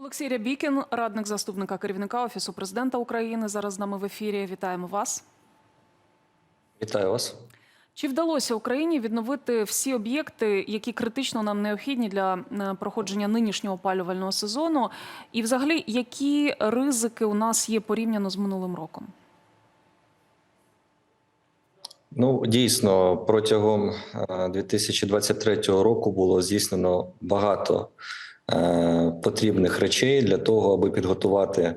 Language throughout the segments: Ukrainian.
Олексій Рябікін, радник заступника керівника Офісу президента України, зараз з нами в ефірі. Вітаємо вас. Вітаю вас. Чи вдалося Україні відновити всі об'єкти, які критично нам необхідні для е, проходження нинішнього опалювального сезону? І, взагалі, які ризики у нас є порівняно з минулим роком? Ну дійсно, протягом е, 2023 року було здійснено багато е, потрібних речей для того, аби підготувати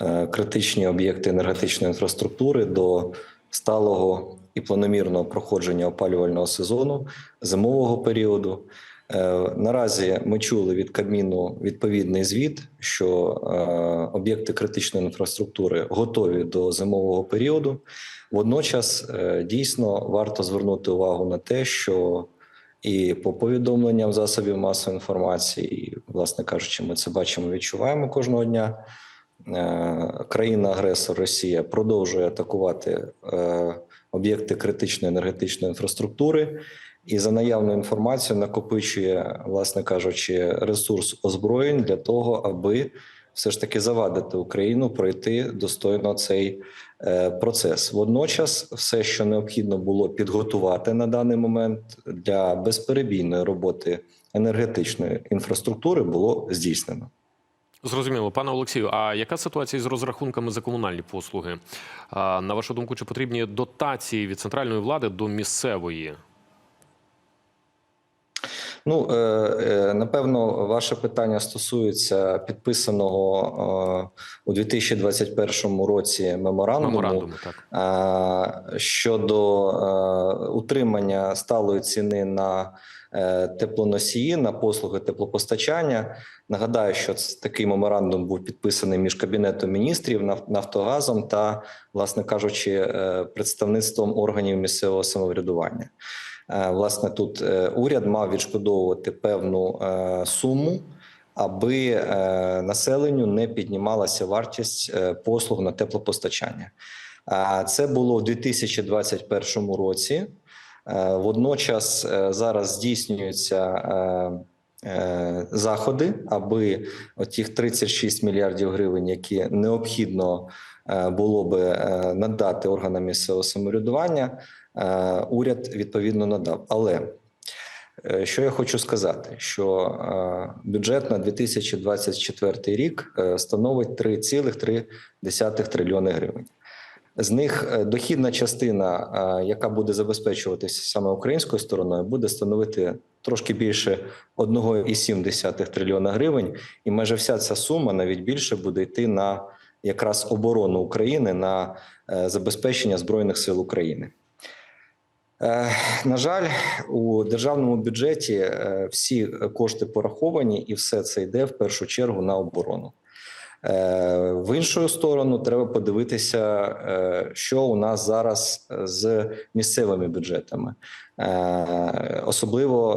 е, критичні об'єкти енергетичної інфраструктури до сталого і планомірного проходження опалювального сезону зимового періоду. Е, Наразі ми чули від Кабміну відповідний звіт, що е, об'єкти критичної інфраструктури готові до зимового періоду. Водночас е, дійсно варто звернути увагу на те, що і по повідомленням засобів масової інформації, і, власне кажучи, ми це бачимо, відчуваємо кожного дня. е, Країна-агресор Росія продовжує атакувати е, об'єкти критичної енергетичної інфраструктури, і за наявною інформацією накопичує, власне кажучи, ресурс озброєнь для того, аби все ж таки завадити Україну пройти достойно цей е, процес. Водночас, все, що необхідно було підготувати на даний момент для безперебійної роботи енергетичної інфраструктури, було здійснено. Зрозуміло, пане Олексію. А яка ситуація з розрахунками за комунальні послуги? На вашу думку, чи потрібні дотації від центральної влади до місцевої? Ну е, е, напевно, ваше питання стосується підписаного е, у 2021 році меморандуму, Меморандуми, так. щодо утримання сталої ціни на теплоносії на послуги теплопостачання. Нагадаю, що такий меморандум був підписаний між кабінетом міністрів Наф- Нафтогазом та, власне кажучи, представництвом органів місцевого самоврядування. Е, Власне, тут е, уряд мав відшкодовувати певну е, суму, аби населенню не піднімалася вартість послуг на теплопостачання. Це було в 2021 році. Водночас зараз здійснюються заходи, аби отіх 36 мільярдів гривень, які необхідно було би надати органам місцевого самоврядування, уряд відповідно надав. Але е, що я хочу сказати, що е, бюджет на 2024 рік е, становить 3,3 трильйони гривень. З них е, дохідна частина, е, яка буде забезпечуватися саме українською стороною, буде становити трошки більше 1,7 трильйона гривень, і майже вся ця сума, навіть більше, буде йти на якраз оборону України на е, забезпечення збройних сил України. Е, На жаль, у державному бюджеті е, всі кошти пораховані, і все це йде в першу чергу на оборону. Е, В іншу сторону треба подивитися, е, що у нас зараз з місцевими бюджетами, Е, особливо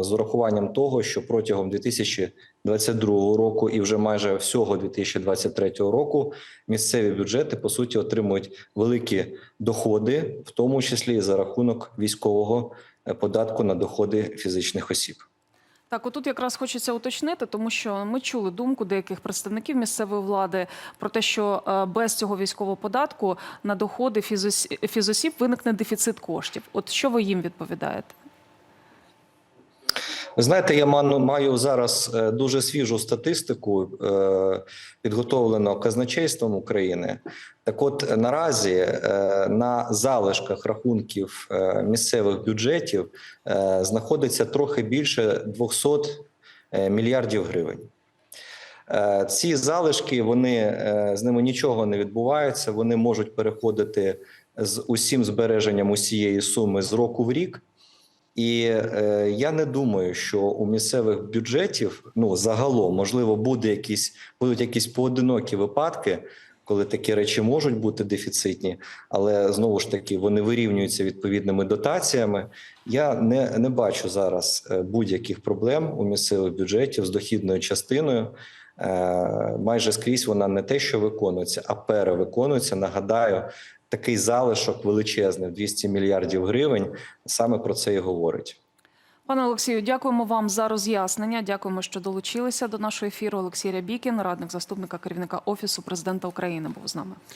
е, з урахуванням того, що протягом 2022 року і вже майже всього 2023 року місцеві бюджети по суті отримують великі доходи, в тому числі і за рахунок військового е, податку на доходи фізичних осіб. Так, отут якраз хочеться уточнити, тому що ми чули думку деяких представників місцевої влади про те, що е, без цього військового податку на доходи фізос- фізосіб виникне дефіцит коштів. От що ви їм відповідаєте? Знаєте, я маю зараз е, дуже свіжу статистику, е, підготовлену казначейством України. Так, от е, наразі на залишках рахунків місцевих бюджетів знаходиться трохи більше 200 е, мільярдів гривень. Ці залишки вони з ними нічого не відбувається. Вони можуть переходити з усім збереженням усієї суми з року в рік. І е, я не думаю, що у місцевих бюджетів ну загалом можливо буде якісь будуть якісь поодинокі випадки, коли такі речі можуть бути дефіцитні, але знову ж таки вони вирівнюються відповідними дотаціями. Я не, не бачу зараз е, будь-яких проблем у місцевих бюджетів з дохідною частиною. Е, майже скрізь вона не те, що виконується, а перевиконується. Нагадаю, такий залишок величезний в 200 мільярдів гривень саме про це і говорить. Пане Олексію, дякуємо вам за роз'яснення. Дякуємо, що долучилися до нашого ефіру. Олексій Рябікін, радник заступника керівника офісу президента України, був з нами.